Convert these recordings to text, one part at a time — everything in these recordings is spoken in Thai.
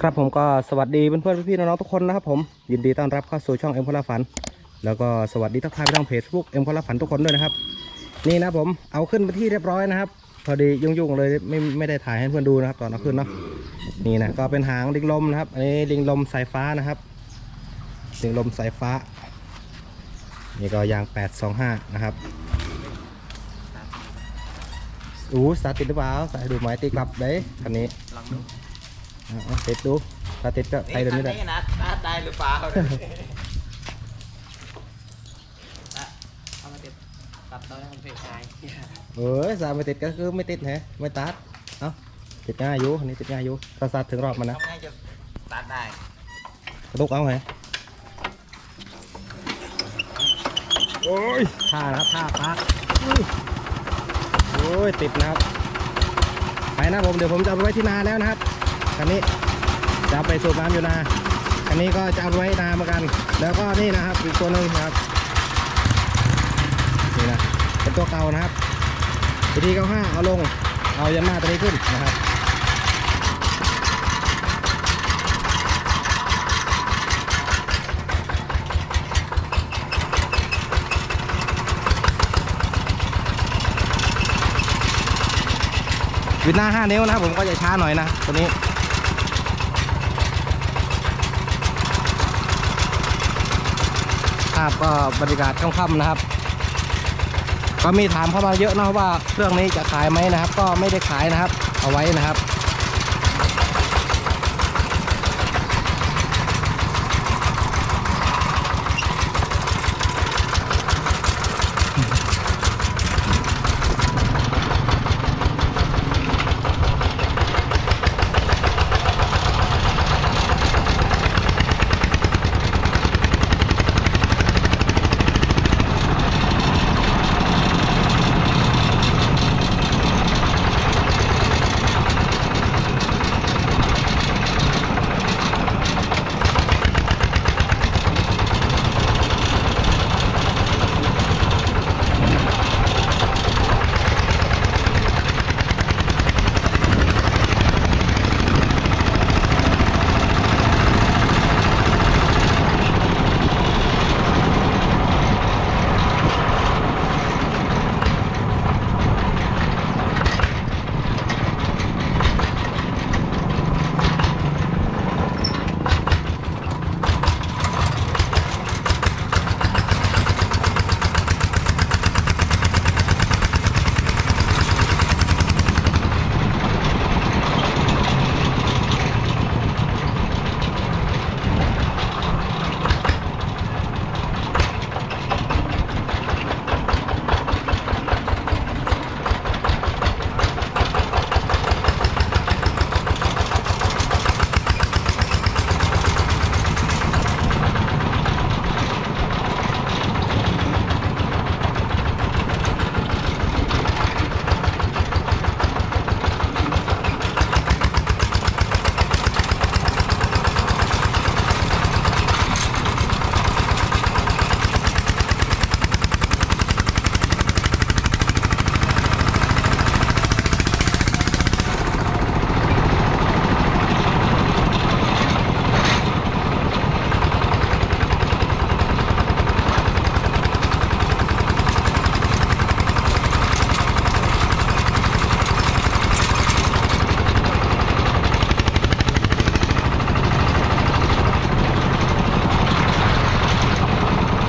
ครับผมก็สวัสดีเพื่อนๆพี่ๆน้องๆทุกคนนะครับผมยินดีต้อนรับเข้าสู่ช่องเอ็มพลาฝัน แล้วก็สวัสดีทักทายไปทางเพจทุกเอ็มพลาฝันทุกคนด้วยนะครับ นี่นะผมเอาขึ้นไปที่เรียบร้อยนะครับ พอดียุ่งๆเลยไม่ไม่ได้ถ่ายให้เพื่อนดูนะครับตอนเอาขึ้นเนาะนี่นะก็เป็นหางลิงลมนะครับอันนี้ลิงลมสายฟ้านะครับลิงลมสายฟ้า นี่ก็ยาง 825 นะครับอู้สตาร์ติดหรือเปล่าสายดูไม้ตีกลับเด้คันนี้ ลองดูอะอะติดดูถ้าติดก็ไปเดี๋ยวนี้แหละนี่นะตาได้หรือเปล่าอะเอามาติดตัดตอนนี้มันเพลชายเอ้ยสายไม่ติดก็คือไม่ติดแฮะไม่ตัด เอ้าติดง่ายอยู่อันนี้ติดง่ายอยู่ถ้าสัดถึงรอบมันนะทำไงจะตัดได้กระตุกเอาไงโอ้ยท่านะครับท่าพักอุ้ยโอ้ยติดนะครับไปนะผมเดี๋ยวผมจะเอาไปไว้ที่นาแล้วนะครับ คันนี้จะเอาไปสูบน้ำอยู่นาคันนี้ก็จะเอาไว้นาเหมือนกัน แล้วก็นี่นะครับอีกตัวหนึ่งนะครับนี่นะเป็นตัวเก่านะครับวิธีเก้าห้าเอาลงเอายันหน้าตัวนี้ขึ้นนะครับวิดหน้า 5 นิ้วนะครับผมก็จะช้าหน่อยนะตัวนี้ ภาพก็บรรยากาศค่ำๆนะครับ ก็มีถามเข้ามาเยอะนะว่าเครื่องนี้จะขายไหมนะครับ ก็ไม่ได้ขายนะครับ เอาไว้นะครับ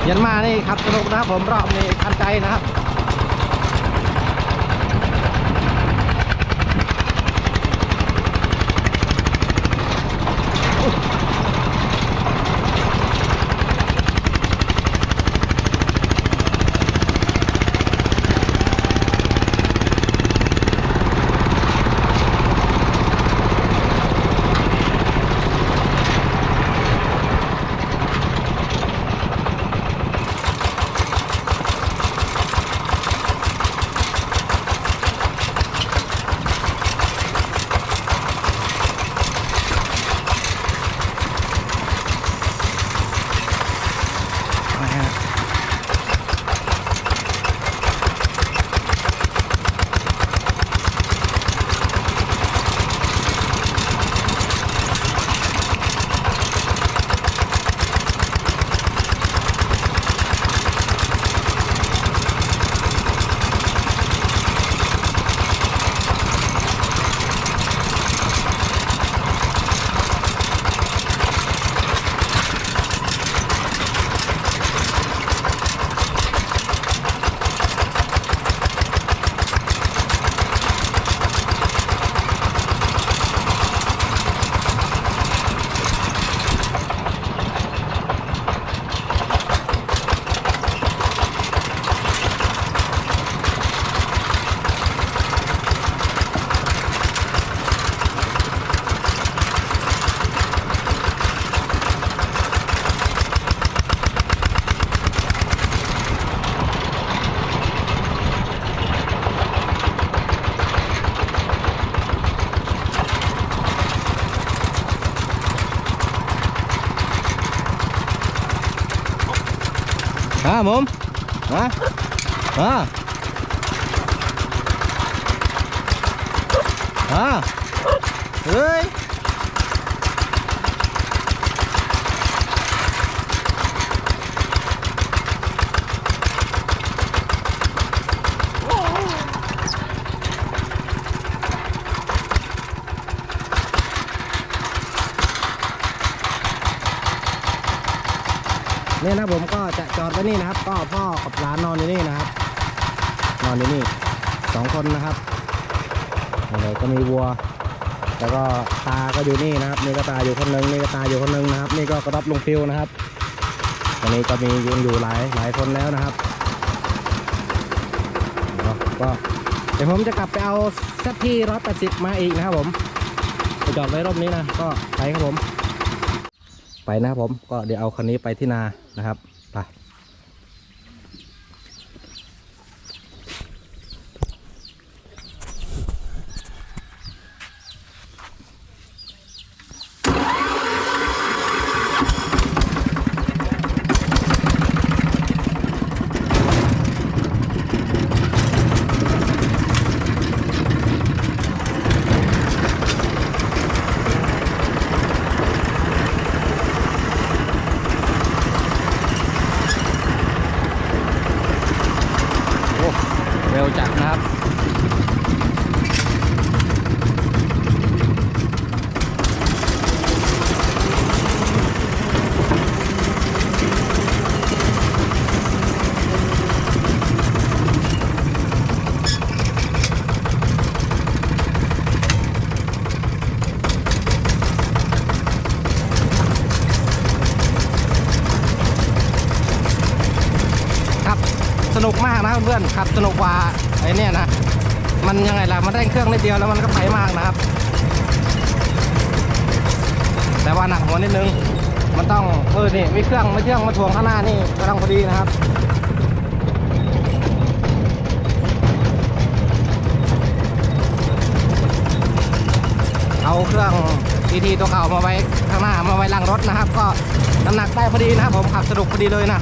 ยันมานี่ครับสนุกนะครับผมรอบนี้ทันใจนะครับ ผมมามามาเฮ้ยเนี่ยนะผม ก็นี่นะครับ ก็พ่อกับหลานนอนอยู่นี่นะครับ นอนอยู่นี่สองคนนะครับนี่ก็มีวัว แล้วก็ตาก็อยู่นี่นะครับนี่ก็ตาอยู่คนหนึงนี่ก็ตาอยู่คนหนึงนะครับ นี่ก็กระดับลงฟิวนะครับตอนนี้ก็มียืนอยู่หลายหลายคนแล้วนะครับก็เดี๋ยวผมจะกลับไปเอาสักที่ร้อยแปดสิบมาอีกนะครับผมไปจอดไว้รอบนี้นะก็ไปครับผม ไปนะครับผมก็เดี๋ยวเอาคันนี้ไปที่นานะครับ สนุกมากนะเพื่อนขับสนุกกว่าไอ้เนี่ยนะ มันยังไงล่ะ มันเร่งเครื่องนิดเดียวแล้วมันก็ไปมากนะครับ แต่ว่าหนักหัวนิดนึง มันต้องเออนี่มีเครื่องไม่เครื่องมาทวงข้างหน้านี่กำลังพอดีนะครับเอาเครื่องทีทีตัวเก่ามาไว้ข้างหน้ามาไว้หลังรถนะครับ ก็น้ำหนักได้พอดีนะครับผมขับสนุกพอดีเลยนะ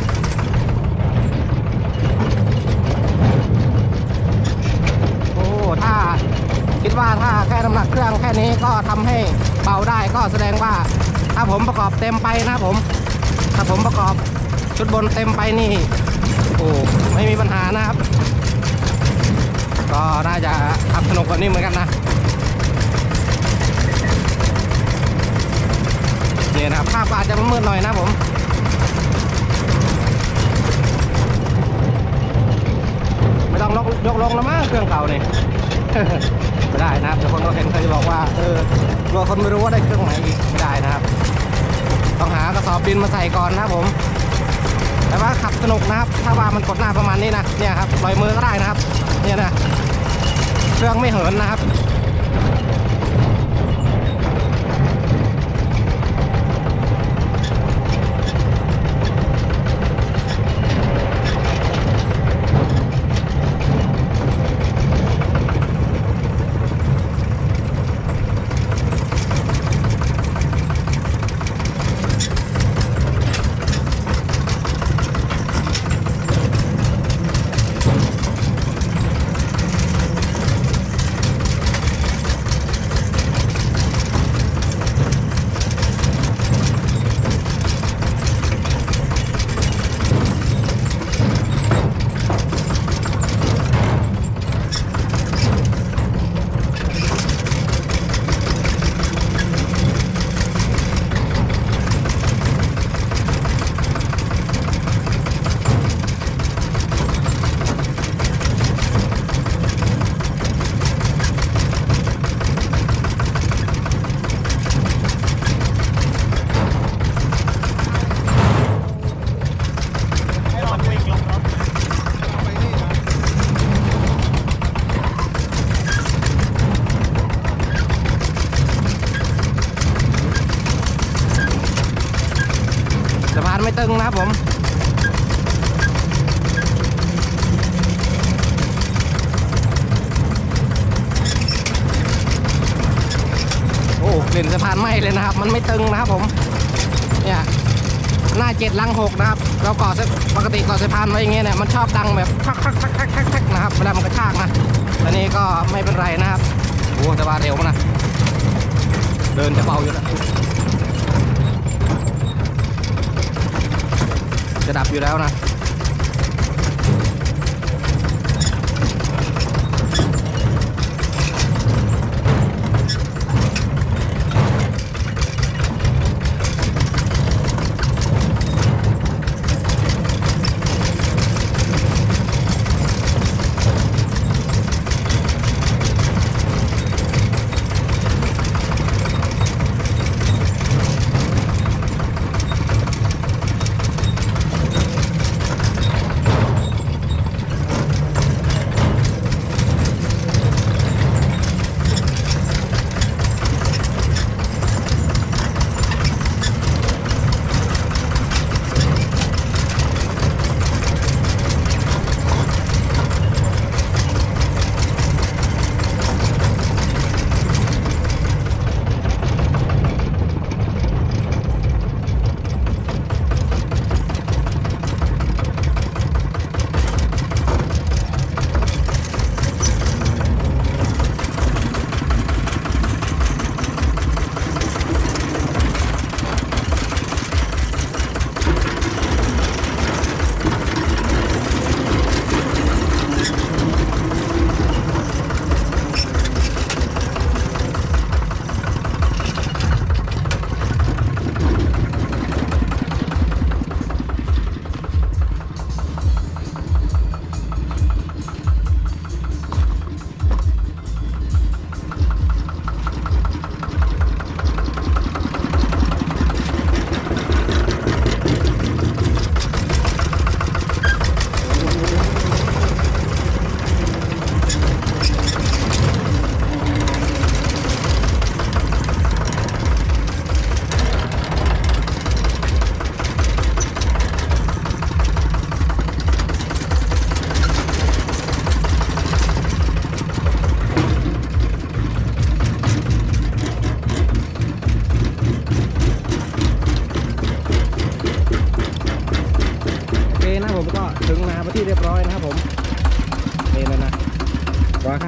โอ้ ถ้าคิดว่าถ้าแค่น้ำหนักเครื่องแค่นี้ก็ทำให้เบาได้ก็แสดงว่า ถ้าผมประกอบเต็มไปนะผม ถ้าผมประกอบชุดบนเต็มไปนี่โอ้ไม่มีปัญหานะครับ ก็น่าจะขับสนุกกว่านี้เหมือนกันนะเนี่ยนะภาพอาจจะมืดหน่อยนะผม ไม่ ต้องลกยกลงแล้วมั้งเครื่องเก่านี่ยไม่ได้นะครับเดี๋ยวคนก็เห็นเขาจะบอกว่าเออกลัวคนไม่รู้ว่าได้เครื่องไหนอีกไม่ได้นะครับ ต้องหากระสอบดินมาใส่ก่อนนะครับผม แต่ว่าขับสนุกนะครับ ถ้าว่ามันกดหน้าประมาณนี้นะเนี่ยครับลอยมือก็ได้นะครับ เนี่ยนะเครื่องไม่เหินนะครับ ไม่ตึงนะครับผมโอ้กลิ่นสะพานไหม้เลยนะครับ มันไม่ตึงนะครับผมเนี่ยหน้าเจ็ดลังหกนะครับ เราก่อเสปกติก่อสะพานไว้อย่างเงี้ยเนี่ยมันชอบดังแบบทักทักทักทักทักทักนะครับเวลามันกระชากนะตอนนี้ก็ไม่เป็นไรนะครับโอ้แต่ว่าเร็วนะเดินจะเบาอยู่แล้ว จะดับอยู่แล้วนะ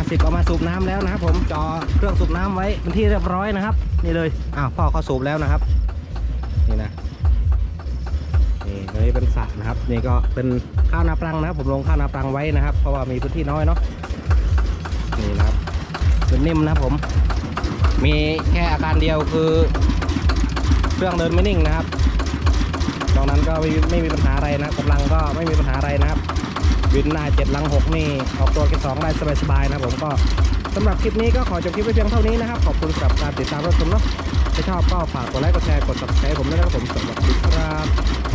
50เอามาสูบน้ำแล้วนะครับ ผมจอเครื่องสูบน้ำไว้เป็นที่เรียบร้อยนะครับ นี่เลยอ้าวพ่อเขาสูบแล้วนะครับ นี่นะนี่ตรงนี้เป็นสระนะครับ นี่ก็เป็นข้าวนาปรังนะครับ ผมลงข้าวนาปรังไว้นะครับ เพราะว่ามีพื้นที่น้อยเนาะนี่นะครับเป็นนิ่มนะผม มีแค่อาการเดียวคือ เครื่องเดินไม่นิ่งนะครับตรงนั้นก็ไม่ไม่มีปัญหาอะไรนะกำลังก็ไม่มีปัญหาอะไรนะครับ วินหน้าเจ็ดลังหกนี่ออกตัวเก็บสองได้สบายๆนะผมก็สำหรับคลิปนี้ก็ขอจบคลิปไว้เพียงเท่านี้นะครับ ขอบคุณสำหรับการติดตามรับชมเนาะถ้าชอบก็ฝากกดไลค์กดแชร์กด subscribe ผมด้วยนะครับผมสวับคลิปครับ